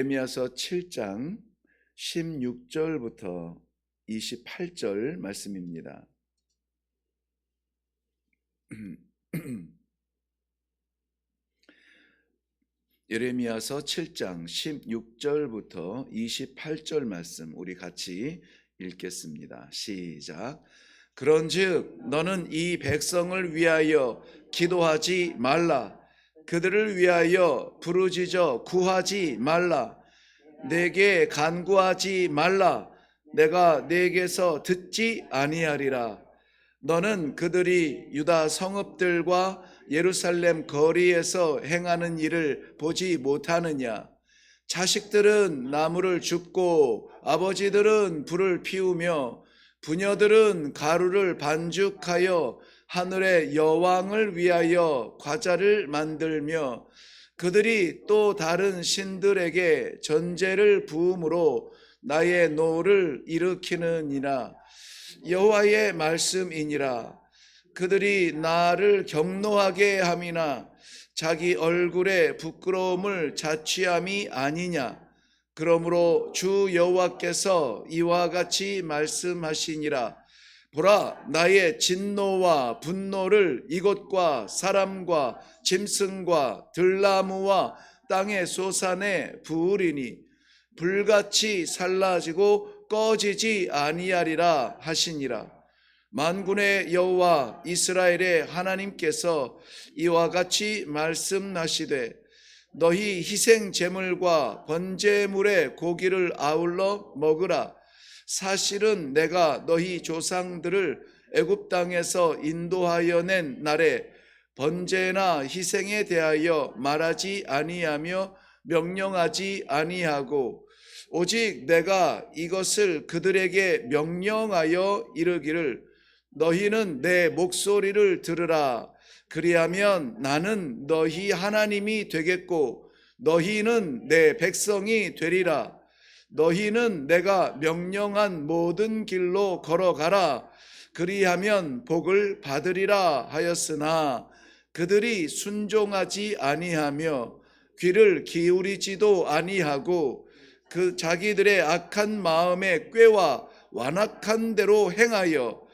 에미야서 7장 16절부터 28절 말씀입니다. 예레미야서 7장 16절부터 28절 말씀 우리 같이 읽겠습니다. 시작. 그런즉 너는 이 백성을 위하여 기도하지 말라. 그들을 위하여 부르짖어 구하지 말라. 내게 간구하지 말라. 내가 내게서 듣지 아니하리라. 너는 그들이 유다 성읍들과 예루살렘 거리에서 행하는 일을 보지 못하느냐? 자식들은 나무를 줍고 아버지들은 불을 피우며 부녀들은 가루를 반죽하여 하늘의 여왕을 위하여 과자를 만들며 그들이 또 다른 신들에게 전제를 부음으로 나의 노를 일으키느니라. 여호와의 말씀이니라. 그들이 나를 경노하게 함이나 자기 얼굴에 부끄러움을 자취함이 아니냐. 그러므로 주 여호와께서 이와 같이 말씀하시니라 보라 나의 진노와 분노를 이곳과 사람과 짐승과 들나무와 땅의 소산에 부으리니 불같이 살라지고 꺼지지 아니하리라 하시니라. 만군의 여호와 이스라엘의 하나님께서 이와 같이 말씀하시되 너희 희생 제물과 번제물의 고기를 아울러 먹으라 사실은 내가 너희 조상들을 애굽 땅에서 인도하여 낸 날에 번제나 희생에 대하여 말하지 아니하며 명령하지 아니하고 오직 내가 이것을 그들에게 명령하여 이르기를 너희는 내 목소리를 들으라. 그리하면 나는 너희 하나님이 되겠고 너희는 내 백성이 되리라 너희는 내가 명령한 모든 길로 걸어가라. 그리하면 복을 받으리라 하였으나 그들이 순종하지 아니하며 귀를 기울이지도 아니하고 그 자기들의 악한 마음의 꾀와 완악한 대로 행하여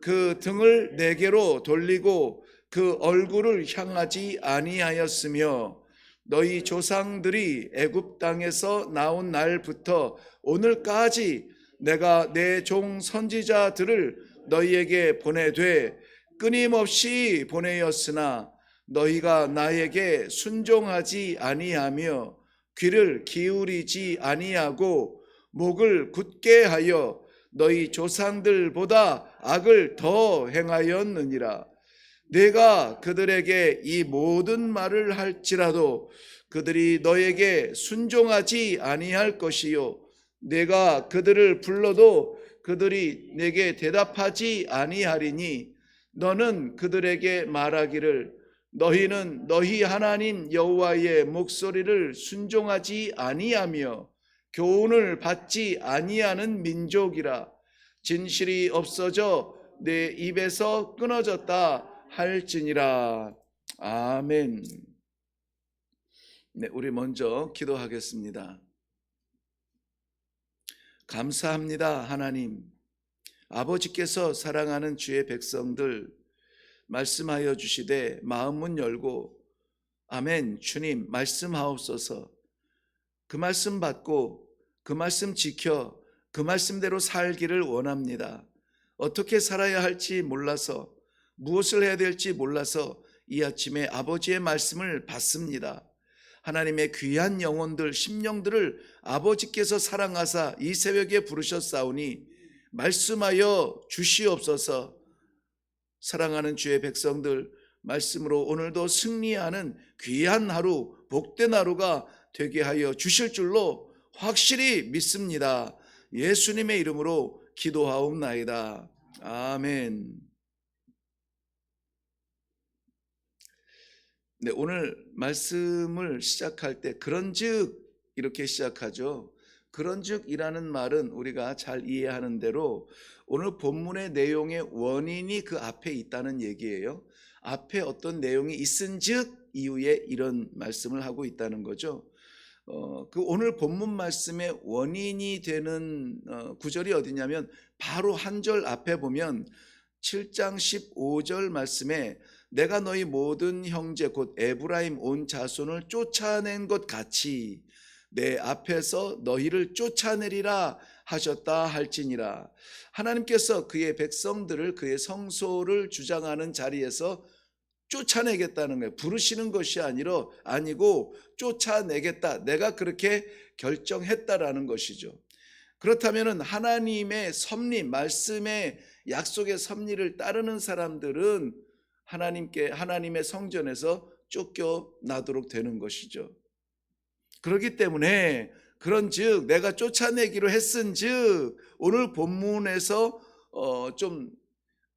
그 등을 내게로 돌리고 그 얼굴을 향하지 아니하였으며 너희 조상들이 애굽 땅에서 나온 날부터 오늘까지 내가 내 종 선지자들을 너희에게 보내되 끊임없이 보내었으나 너희가 나에게 순종하지 아니하며 귀를 기울이지 아니하고 목을 굳게 하여 너희 조상들보다 악을 더 행하였느니라. 내가 그들에게 이 모든 말을 할지라도 그들이 너에게 순종하지 아니할 것이요. 내가 그들을 불러도 그들이 내게 대답하지 아니하리니 너는 그들에게 말하기를 너희는 너희 하나님 여호와의 목소리를 순종하지 아니하며 교훈을 받지 아니하는 민족이라 진실이 없어져 내 입에서 끊어졌다 할지니라 아멘. 네, 우리 먼저 기도하겠습니다. 감사합니다, 하나님. 아버지께서 사랑하는 주의 백성들 말씀하여 주시되 마음문 열고 아멘 주님 말씀하옵소서 그 말씀 받고 그 말씀 지켜 그 말씀대로 살기를 원합니다. 어떻게 살아야 할지 몰라서 무엇을 해야 될지 몰라서 이 아침에 아버지의 말씀을 받습니다. 하나님의 귀한 영혼들, 심령들을 아버지께서 사랑하사 이 새벽에 부르셨사오니 말씀하여 주시옵소서 사랑하는 주의 백성들 말씀으로 오늘도 승리하는 귀한 하루, 복된 하루가 되게 하여 주실 줄로 확실히 믿습니다. 예수님의 이름으로 기도하옵나이다. 아멘. 네, 오늘 말씀을 시작할 때 그런즉 이렇게 시작하죠. 그런즉이라는 말은 우리가 잘 이해하는 대로 오늘 본문의 내용의 원인이 그 앞에 있다는 얘기예요. 앞에 어떤 내용이 있은즉 이후에 이런 말씀을 하고 있다는 거죠. 어, 그 오늘 본문 말씀의 원인이 되는 어, 구절이 어디냐면 바로 한 절 앞에 보면 7장 15절 말씀에 내가 너희 모든 형제 곧 에브라임 온 자손을 쫓아낸 것 같이 내 앞에서 너희를 쫓아내리라 하셨다 할지니라 하나님께서 그의 백성들을 그의 성소를 주장하는 자리에서 쫓아내겠다는 거예요. 부르시는 것이 아니라 아니고 쫓아내겠다. 내가 그렇게 결정했다라는 것이죠. 그렇다면은 하나님의 섭리, 말씀의 약속의 섭리를 따르는 사람들은 하나님께 하나님의 성전에서 쫓겨나도록 되는 것이죠. 그렇기 때문에 그런즉 내가 쫓아내기로 했은즉 오늘 본문에서 어, 좀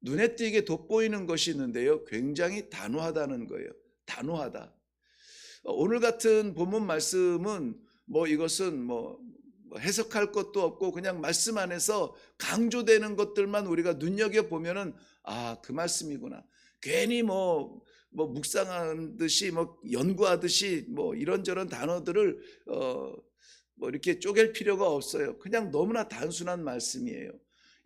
눈에 띄게 돋보이는 것이 있는데요. 굉장히 단호하다는 거예요. 단호하다. 어, 오늘 같은 본문 말씀은 뭐 이것은 뭐 해석할 것도 없고 그냥 말씀 안에서 강조되는 것들만 우리가 눈여겨 보면은 아 그 말씀이구나. 괜히 뭐 뭐 묵상하듯이 뭐 연구하듯이 뭐 이런저런 단어들을 어 뭐 이렇게 쪼갤 필요가 없어요. 그냥 너무나 단순한 말씀이에요.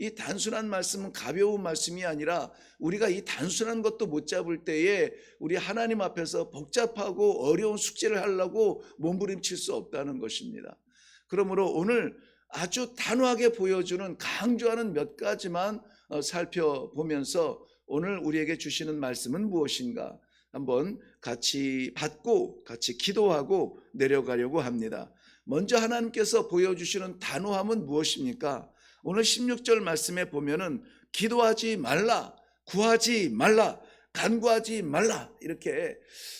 이 단순한 말씀은 가벼운 말씀이 아니라 우리가 이 단순한 것도 못 잡을 때에 우리 하나님 앞에서 복잡하고 어려운 숙제를 하려고 몸부림칠 수 없다는 것입니다. 그러므로 오늘 아주 단호하게 보여주는 강조하는 몇 가지만 어, 살펴보면서 오늘 우리에게 주시는 말씀은 무엇인가 한번 같이 받고 같이 기도하고 내려가려고 합니다. 먼저 하나님께서 보여주시는 단호함은 무엇입니까? 오늘 16절 말씀에 보면은 기도하지 말라, 구하지 말라, 간구하지 말라 이렇게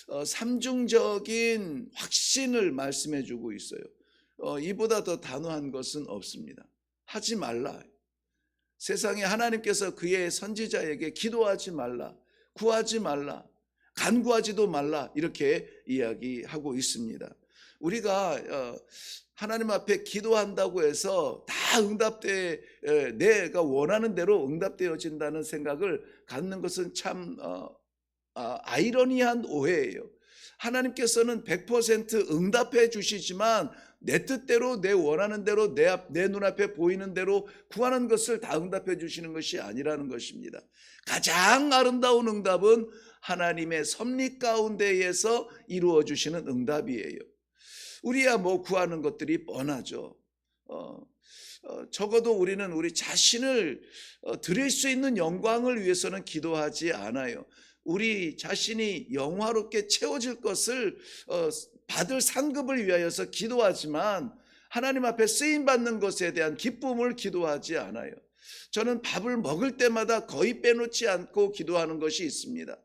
어, 삼중적인 확신을 말씀해 주고 있어요. 어, 이보다 더 단호한 것은 없습니다. 하지 말라. 세상에 하나님께서 그의 선지자에게 기도하지 말라, 구하지 말라, 간구하지도 말라 이렇게 이야기하고 있습니다. 우리가 어, 하나님 앞에 기도한다고 해서 다 응답돼 내가 원하는 대로 응답되어진다는 생각을 갖는 것은 참 어, 아, 아이러니한 오해예요. 하나님께서는 100% 응답해 주시지만 내 뜻대로 내 원하는 대로 내, 앞, 내 눈앞에 보이는 대로 구하는 것을 다 응답해 주시는 것이 아니라는 것입니다. 가장 아름다운 응답은 하나님의 섭리 가운데에서 이루어 주시는 응답이에요. 우리야 뭐 구하는 것들이 뻔하죠. 어, 어, 적어도 우리는 우리 자신을 어, 드릴 수 있는 영광을 위해서는 기도하지 않아요. 우리 자신이 영화롭게 채워질 것을 어, 받을 상급을 위하여서 기도하지만 하나님 앞에 쓰임 받는 것에 대한 기쁨을 기도하지 않아요. 저는 밥을 먹을 때마다 거의 빼놓지 않고 기도하는 것이 있습니다.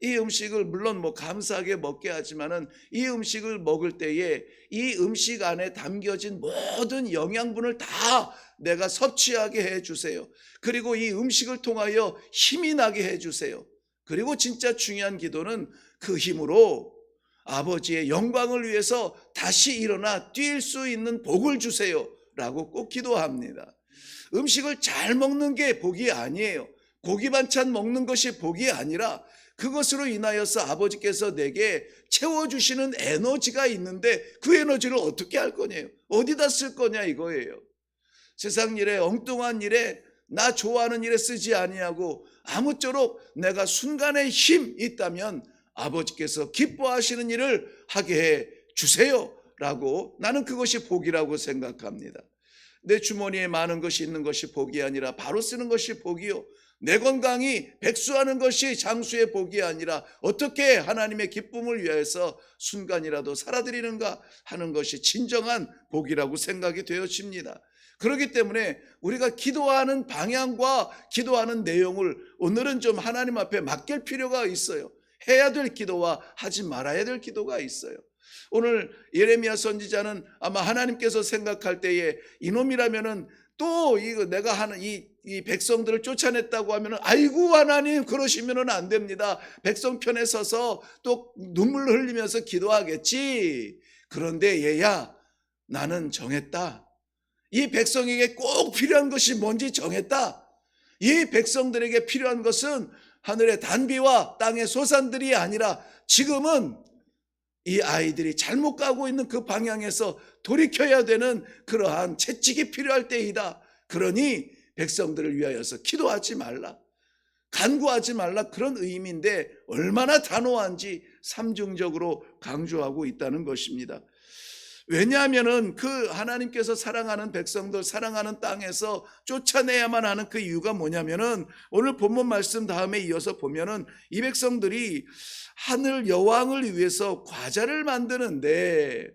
이 음식을 물론 뭐 감사하게 먹게 하지만은 이 음식을 먹을 때에 이 음식 안에 담겨진 모든 영양분을 다 내가 섭취하게 해 주세요. 그리고 이 음식을 통하여 힘이 나게 해 주세요. 그리고 진짜 중요한 기도는 그 힘으로 아버지의 영광을 위해서 다시 일어나 뛸 수 있는 복을 주세요. 라고 꼭 기도합니다. 음식을 잘 먹는 게 복이 아니에요. 고기 반찬 먹는 것이 복이 아니라 그것으로 인하여서 아버지께서 내게 채워주시는 에너지가 있는데 그 에너지를 어떻게 할 거냐요? 어디다 쓸 거냐 이거예요. 세상 일에 엉뚱한 일에 나 좋아하는 일에 쓰지 아니하고 아무쪼록 내가 순간의 힘 있다면 아버지께서 기뻐하시는 일을 하게 해 주세요. 라고 나는 그것이 복이라고 생각합니다. 내 주머니에 많은 것이 있는 것이 복이 아니라 바로 쓰는 것이 복이요. 내 건강이 백수하는 것이 장수의 복이 아니라 어떻게 하나님의 기쁨을 위해서 순간이라도 살아드리는가 하는 것이 진정한 복이라고 생각이 되어집니다. 그렇기 때문에 우리가 기도하는 방향과 기도하는 내용을 오늘은 좀 하나님 앞에 맡길 필요가 있어요. 해야 될 기도와 하지 말아야 될 기도가 있어요. 오늘 예레미야 선지자는 아마 하나님께서 생각할 때에 이놈이라면은 또 이거 내가 하는 이, 이 백성들을 쫓아냈다고 하면은 아이고 하나님 그러시면은 안 됩니다. 백성 편에 서서 또 눈물 흘리면서 기도하겠지. 그런데 얘야 나는 정했다. 이 백성에게 꼭 필요한 것이 뭔지 정했다. 이 백성들에게 필요한 것은 하늘의 단비와 땅의 소산들이 아니라 지금은 이 아이들이 잘못 가고 있는 그 방향에서 돌이켜야 되는 그러한 채찍이 필요할 때이다. 그러니 백성들을 위하여서 기도하지 말라. 간구하지 말라 그런 의미인데 얼마나 단호한지 삼중적으로 강조하고 있다는 것입니다. 왜냐하면은 그 하나님께서 사랑하는 백성들 사랑하는 땅에서 쫓아내야만 하는 그 이유가 뭐냐면은 오늘 본문 말씀 다음에 이어서 보면은 이 백성들이 하늘 여왕을 위해서 과자를 만드는데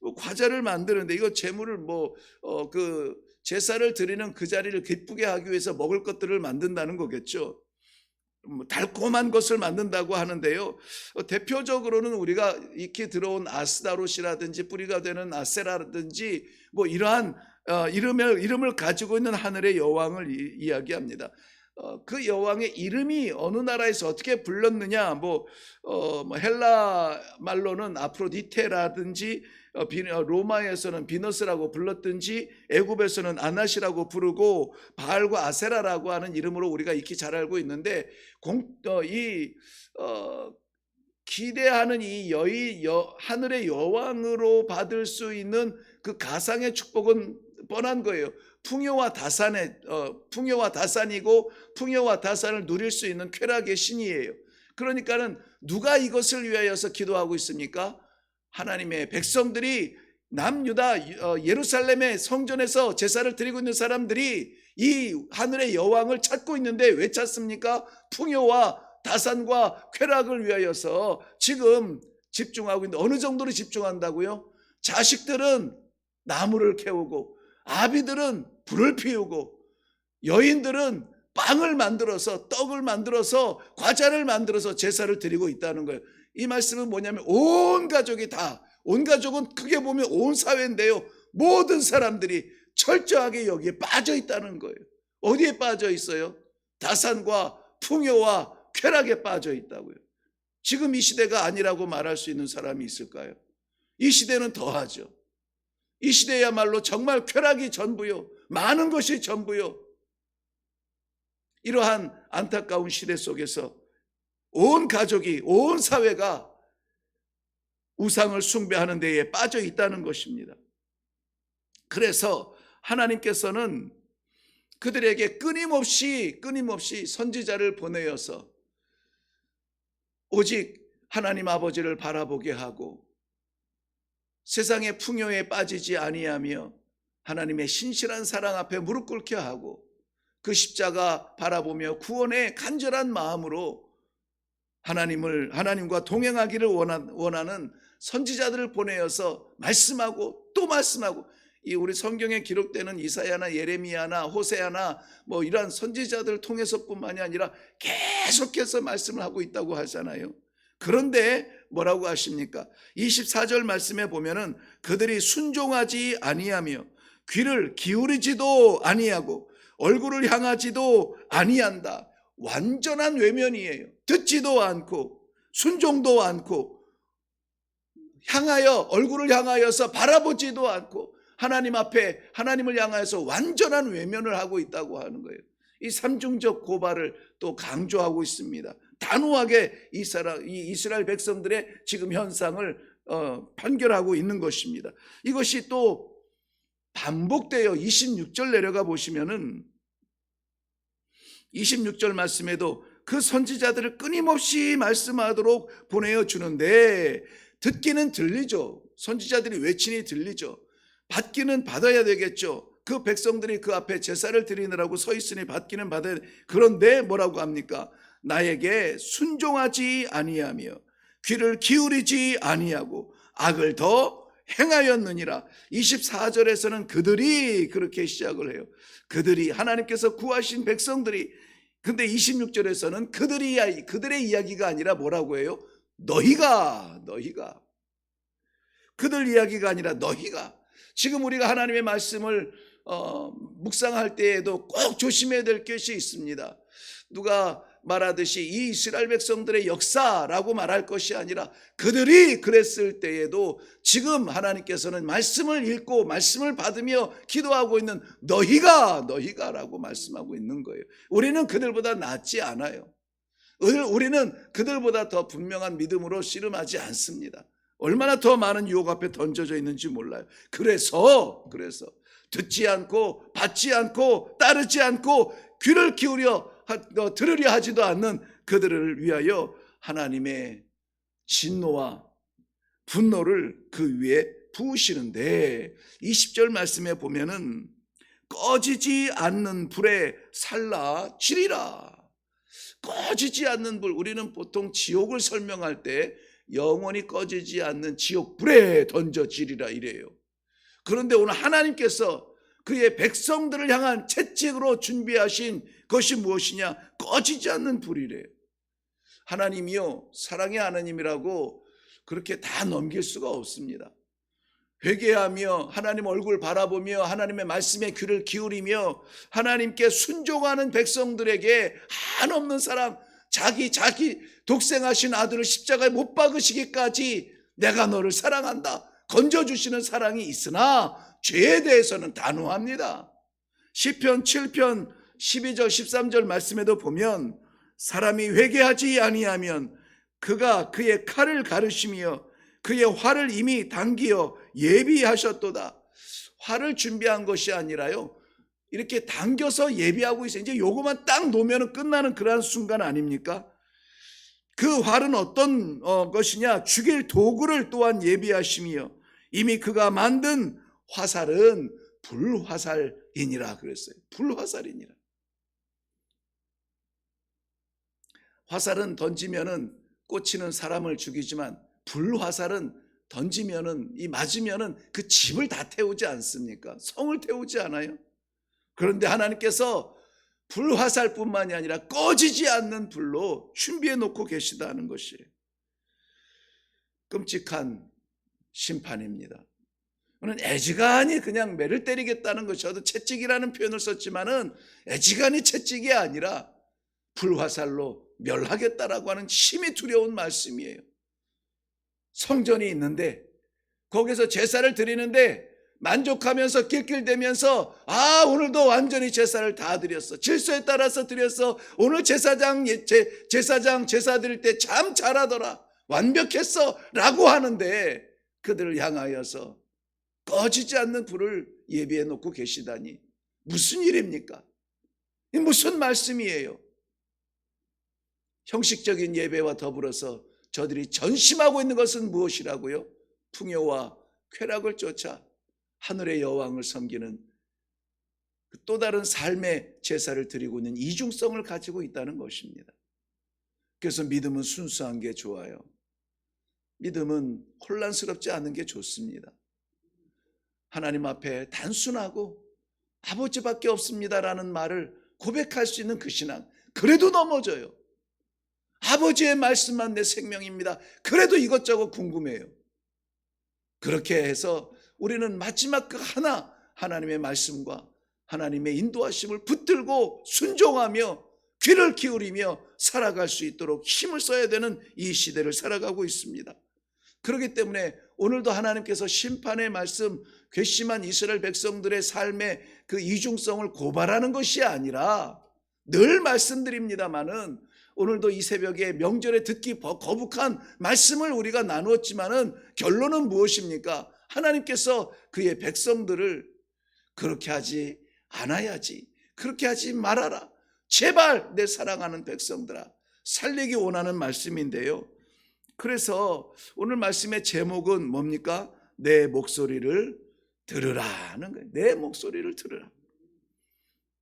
뭐 과자를 만드는데 이거 재물을 뭐어그 제사를 드리는 그 자리를 기쁘게 하기 위해서 먹을 것들을 만든다는 거겠죠. 뭐 달콤한 것을 만든다고 하는데요. 어, 대표적으로는 우리가 익히 들어온 아스다롯이라든지 뿌리가 되는 아세라든지 뭐 이러한 어, 이름을 이름을 가지고 있는 하늘의 여왕을 이, 이야기합니다. 어, 그 여왕의 이름이 어느 나라에서 어떻게 불렀느냐 뭐, 어, 뭐 헬라 말로는 아프로디테라든지 어, 비- 어, 로마에서는 비너스라고 불렀든지 애굽에서는 아나시라고 부르고 바알과 아세라라고 하는 이름으로 우리가 익히 잘 알고 있는데 공, 어, 이 어, 기대하는 이 여의 여, 하늘의 여왕으로 받을 수 있는 그 가상의 축복은 뻔한 거예요. 풍요와 다산의 어, 풍요와 다산이고 풍요와 다산을 누릴 수 있는 쾌락의 신이에요. 그러니까는 누가 이것을 위하여서 기도하고 있습니까? 하나님의 백성들이 남유다 어, 예루살렘의 성전에서 제사를 드리고 있는 사람들이 이 하늘의 여왕을 찾고 있는데 왜 찾습니까? 풍요와 다산과 쾌락을 위하여서 지금 집중하고 있는데 어느 정도로 집중한다고요? 자식들은 나무를 캐우고 아비들은 불을 피우고 여인들은 빵을 만들어서 떡을 만들어서 과자를 만들어서 제사를 드리고 있다는 거예요. 이 말씀은 뭐냐면 온 가족이 다 온 가족은 크게 보면 온 사회인데요. 모든 사람들이 철저하게 여기에 빠져 있다는 거예요. 어디에 빠져 있어요? 다산과 풍요와 쾌락에 빠져 있다고요. 지금 이 시대가 아니라고 말할 수 있는 사람이 있을까요? 이 시대는 더하죠. 이 시대야말로 정말 쾌락이 전부요. 많은 것이 전부요. 이러한 안타까운 시대 속에서 온 가족이, 온 사회가 우상을 숭배하는 데에 빠져 있다는 것입니다. 그래서 하나님께서는 그들에게 끊임없이, 끊임없이 선지자를 보내어서 오직 하나님 아버지를 바라보게 하고 세상의 풍요에 빠지지 아니하며 하나님의 신실한 사랑 앞에 무릎 꿇게 하고 그 십자가 바라보며 구원의 간절한 마음으로 하나님을 하나님과 동행하기를 원하- 원하는 선지자들을 보내어서 말씀하고 또 말씀하고 이 우리 성경에 기록되는 이사야나 예레미야나 호세야나 뭐 이러한 선지자들을 통해서뿐만이 아니라 계속해서 말씀을 하고 있다고 하잖아요. 그런데 뭐라고 하십니까? 24절 말씀에 보면은 그들이 순종하지 아니하며 귀를 기울이지도 아니하고 얼굴을 향하지도 아니한다. 완전한 외면이에요. 듣지도 않고 순종도 않고 향하여 얼굴을 향하여서 바라보지도 않고 하나님 앞에 하나님을 향하여서 완전한 외면을 하고 있다고 하는 거예요. 이 삼중적 고발을 또 강조하고 있습니다. 단호하게 이스라엘, 백성들의 지금 현상을 어, 판결하고 있는 것입니다. 이것이 또 반복되어 26절 내려가 보시면은 26절 말씀에도 그 선지자들을 끊임없이 말씀하도록 보내어 주는데 듣기는 들리죠. 선지자들이 외치니 들리죠. 받기는 받아야 되겠죠. 그 백성들이 그 앞에 제사를 드리느라고 서 있으니 받기는 받아야 돼. 그런데 뭐라고 합니까? 나에게 순종하지 아니하며 귀를 기울이지 아니하고 악을 더 행하였느니라. 24절에서는 그들이 그렇게 시작을 해요. 그들이 하나님께서 구하신 백성들이 근데 26절에서는 그들이 그들의 이야기가 아니라 뭐라고 해요? 너희가 너희가 그들 이야기가 아니라 너희가 지금 우리가 하나님의 말씀을 어, 묵상할 때에도 꼭 조심해야 될 것이 있습니다. 누가 말하듯이 이 이스라엘 백성들의 역사라고 말할 것이 아니라 그들이 그랬을 때에도 지금 하나님께서는 말씀을 읽고 말씀을 받으며 기도하고 있는 너희가 너희가라고 말씀하고 있는 거예요. 우리는 그들보다 낫지 않아요. 우리는 그들보다 더 분명한 믿음으로 씨름하지 않습니다. 얼마나 더 많은 유혹 앞에 던져져 있는지 몰라요. 그래서 그래서 듣지 않고 받지 않고 따르지 않고 귀를 기울여 들으려 하지도 않는 그들을 위하여 하나님의 진노와 분노를 그 위에 부으시는데 20절 말씀에 보면은 꺼지지 않는 불에 살라 지리라. 꺼지지 않는 불. 우리는 보통 지옥을 설명할 때 영원히 꺼지지 않는 지옥 불에 던져지리라 이래요. 그런데 오늘 하나님께서 그의 백성들을 향한 채찍으로 준비하신 것이 무엇이냐? 꺼지지 않는 불이래요. 하나님이요, 사랑의 하나님이라고 그렇게 다 넘길 수가 없습니다. 회개하며 하나님 얼굴 바라보며 하나님의 말씀에 귀를 기울이며 하나님께 순종하는 백성들에게 한없는 사랑, 자기 자기 독생하신 아들을 십자가에 못 박으시기까지 내가 너를 사랑한다. 건져 주시는 사랑이 있으나 죄에 대해서는 단호합니다. 시편 7편 12절 13절 말씀에도 보면 사람이 회개하지 아니하면 그가 그의 칼을 가르시며 그의 활을 이미 당기어 예비하셨도다. 활을 준비한 것이 아니라요. 이렇게 당겨서 예비하고 있어요. 이제 요거만 딱 놓으면 끝나는 그러한 순간 아닙니까? 그 활은 어떤 어, 것이냐? 죽일 도구를 또한 예비하시며 이미 그가 만든 화살은 불화살이니라 그랬어요. 불화살이니라. 화살은 던지면은 꽂히는 사람을 죽이지만 불화살은 던지면은 이 맞으면은 그 집을 다 태우지 않습니까? 성을 태우지 않아요? 그런데 하나님께서 불화살뿐만이 아니라 꺼지지 않는 불로 준비해 놓고 계시다는 것이에요. 끔찍한 심판입니다. 저는 애지간히 그냥 매를 때리겠다는 것, 저도 채찍이라는 표현을 썼지만은 애지간히 채찍이 아니라 불화살로 멸하겠다라고 하는 심히 두려운 말씀이에요. 성전이 있는데 거기서 제사를 드리는데 만족하면서 낄낄대면서 아 오늘도 완전히 제사를 다 드렸어. 질서에 따라서 드렸어. 오늘 제사장 예, 제, 제사장 제사 드릴 때 참 잘하더라. 완벽했어. 라고 하는데 그들을 향하여서 꺼지지 않는 불을 예비해 놓고 계시다니 무슨 일입니까? 이 무슨 말씀이에요? 형식적인 예배와 더불어서 저들이 전심하고 있는 것은 무엇이라고요? 풍요와 쾌락을 쫓아 하늘의 여왕을 섬기는 그또 다른 삶의 제사를 드리고 있는 이중성을 가지고 있다는 것입니다. 그래서 믿음은 순수한 게 좋아요. 믿음은 혼란스럽지 않은 게 좋습니다. 하나님 앞에 단순하고 아버지밖에 없습니다라는 말을 고백할 수 있는 그 신앙. 그래도 넘어져요. 아버지의 말씀만 내 생명입니다. 그래도 이것저것 궁금해요. 그렇게 해서 우리는 마지막 그 하나 하나님의 말씀과 하나님의 인도하심을 붙들고 순종하며 귀를 기울이며 살아갈 수 있도록 힘을 써야 되는 이 시대를 살아가고 있습니다. 그렇기 때문에 오늘도 하나님께서 심판의 말씀, 괘씸한 이스라엘 백성들의 삶의 그 이중성을 고발하는 것이 아니라 늘 말씀드립니다마는 오늘도 이 새벽에 명절에 듣기 거- 거북한 말씀을 우리가 나누었지만은 결론은 무엇입니까? 하나님께서 그의 백성들을 그렇게 하지 않아야지. 그렇게 하지 말아라. 제발 내 사랑하는 백성들아. 살리기 원하는 말씀인데요. 그래서 오늘 말씀의 제목은 뭡니까? 내 목소리를 들으라는 거예요. 내 목소리를 들으라.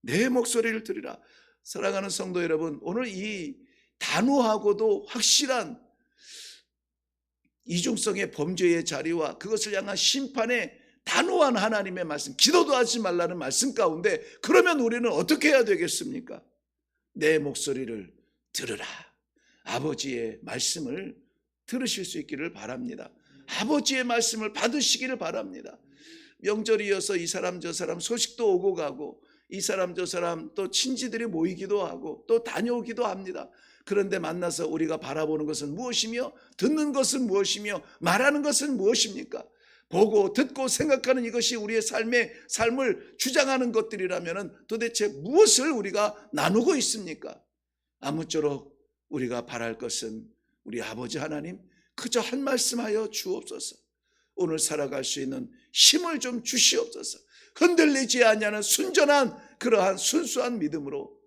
내 목소리를 들으라. 사랑하는 성도 여러분, 오늘 이 단호하고도 확실한 이중성의 범죄의 자리와 그것을 향한 심판의 단호한 하나님의 말씀, 기도도 하지 말라는 말씀 가운데 그러면 우리는 어떻게 해야 되겠습니까? 내 목소리를 들으라. 아버지의 말씀을 들으실 수 있기를 바랍니다. 아버지의 말씀을 받으시기를 바랍니다. 명절이어서 이 사람 저 사람 소식도 오고 가고 이 사람 저 사람 또 친지들이 모이기도 하고 또 다녀오기도 합니다. 그런데 만나서 우리가 바라보는 것은 무엇이며 듣는 것은 무엇이며 말하는 것은 무엇입니까? 보고 듣고 생각하는 이것이 우리의 삶의 삶을 주장하는 것들이라면 도대체 무엇을 우리가 나누고 있습니까? 아무쪼록 우리가 바랄 것은 우리 아버지 하나님 그저 한 말씀하여 주옵소서. 오늘 살아갈 수 있는 힘을 좀 주시옵소서. 흔들리지 않냐는 순전한 그러한 순수한 믿음으로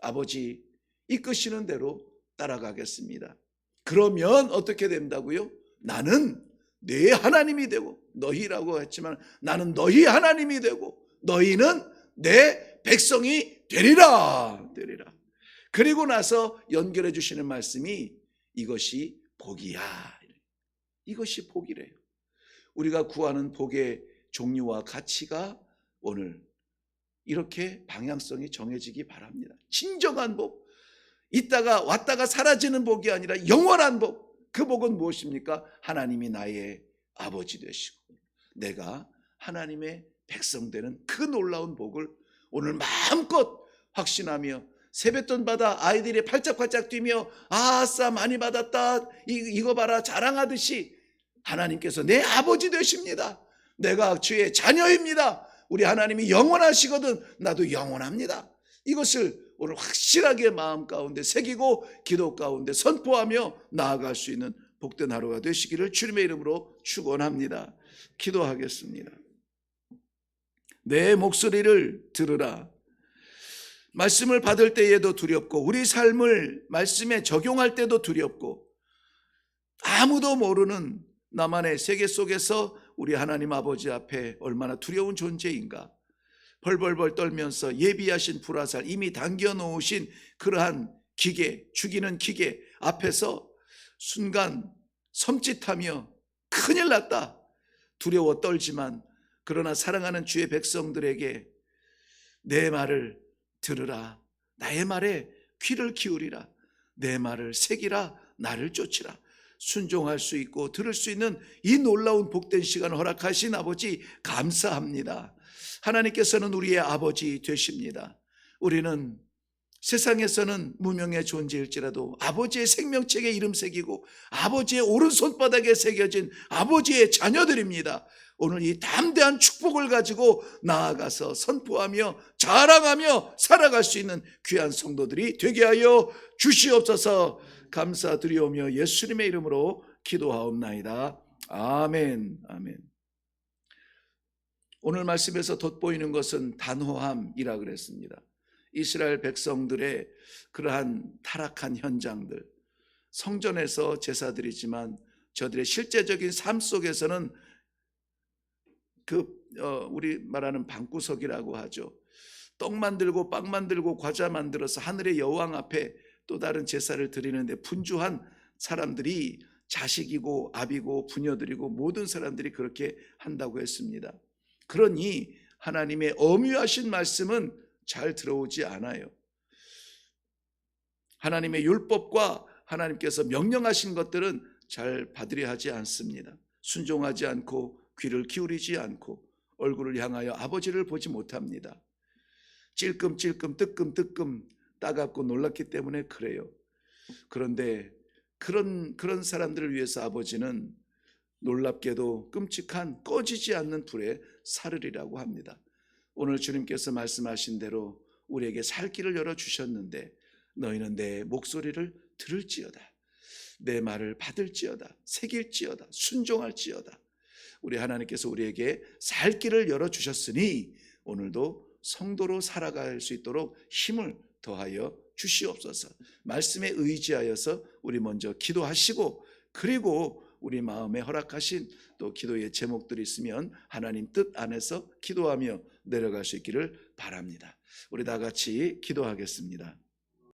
아버지 이끄시는 대로 따라가겠습니다. 그러면 어떻게 된다고요? 나는 내 하나님이 되고 너희라고 했지만 나는 너희 하나님이 되고 너희는 내 백성이 되리라 되리라. 그리고 나서 연결해 주시는 말씀이 이것이 복이야. 이것이 복이래요. 우리가 구하는 복의 종류와 가치가 오늘 이렇게 방향성이 정해지기 바랍니다. 진정한 복. 있다가 왔다가 사라지는 복이 아니라 영원한 복. 그 복은 무엇입니까? 하나님이 나의 아버지 되시고 내가 하나님의 백성 되는 그 놀라운 복을 오늘 마음껏 확신하며 세뱃돈 받아 아이들이 팔짝팔짝 뛰며 아싸 많이 받았다 이, 이거 봐라 자랑하듯이 하나님께서 내 아버지 되십니다. 내가 주의 자녀입니다. 우리 하나님이 영원하시거든 나도 영원합니다. 이것을 오늘 확실하게 마음 가운데 새기고 기도 가운데 선포하며 나아갈 수 있는 복된 하루가 되시기를 주님의 이름으로 축원합니다. 기도하겠습니다. 내 목소리를 들으라. 말씀을 받을 때에도 두렵고 우리 삶을 말씀에 적용할 때도 두렵고 아무도 모르는 나만의 세계 속에서 우리 하나님 아버지 앞에 얼마나 두려운 존재인가. 벌벌벌 떨면서 예비하신 불화살 이미 당겨 놓으신 그러한 기계 죽이는 기계 앞에서 순간 섬찟하며 큰일 났다 두려워 떨지만 그러나 사랑하는 주의 백성들에게 내 말을 들으라 나의 말에 귀를 기울이라 내 말을 새기라 나를 쫓으라 순종할 수 있고 들을 수 있는 이 놀라운 복된 시간을 허락하신 아버지 감사합니다. 하나님께서는 우리의 아버지 되십니다. 우리는 세상에서는 무명의 존재일지라도 아버지의 생명책에 이름 새기고 아버지의 오른손바닥에 새겨진 아버지의 자녀들입니다. 오늘 이 담대한 축복을 가지고 나아가서 선포하며 자랑하며 살아갈 수 있는 귀한 성도들이 되게 하여 주시옵소서 감사드리오며 예수님의 이름으로 기도하옵나이다. 아멘. 아멘. 오늘 말씀에서 돋보이는 것은 단호함이라 그랬습니다. 이스라엘 백성들의 그러한 타락한 현장들, 성전에서 제사드리지만 저들의 실제적인 삶 속에서는 그 어, 우리 말하는 방구석이라고 하죠. 떡 만들고 빵 만들고 과자 만들어서 하늘의 여왕 앞에 또 다른 제사를 드리는데 분주한 사람들이 자식이고 아비고 부녀들이고 모든 사람들이 그렇게 한다고 했습니다. 그러니 하나님의 엄유하신 말씀은 잘 들어오지 않아요. 하나님의 율법과 하나님께서 명령하신 것들은 잘 받으려 하지 않습니다. 순종하지 않고 귀를 기울이지 않고 얼굴을 향하여 아버지를 보지 못합니다. 찔끔찔끔 뜨끔뜨끔 따갑고 놀랐기 때문에 그래요. 그런데 그런 그런 사람들을 위해서 아버지는 놀랍게도 끔찍한 꺼지지 않는 불에 사르리라고 합니다. 오늘 주님께서 말씀하신 대로 우리에게 살 길을 열어 주셨는데 너희는 내 목소리를 들을지어다. 내 말을 받을지어다. 새길지어다. 순종할지어다. 우리 하나님께서 우리에게 살 길을 열어 주셨으니 오늘도 성도로 살아갈 수 있도록 힘을 더하여 주시옵소서. 말씀에 의지하여서 우리 먼저 기도하시고 그리고 우리 마음에 허락하신 또 기도의 제목들이 있으면 하나님 뜻 안에서 기도하며 내려갈 수 있기를 바랍니다. 우리 다 같이 기도하겠습니다.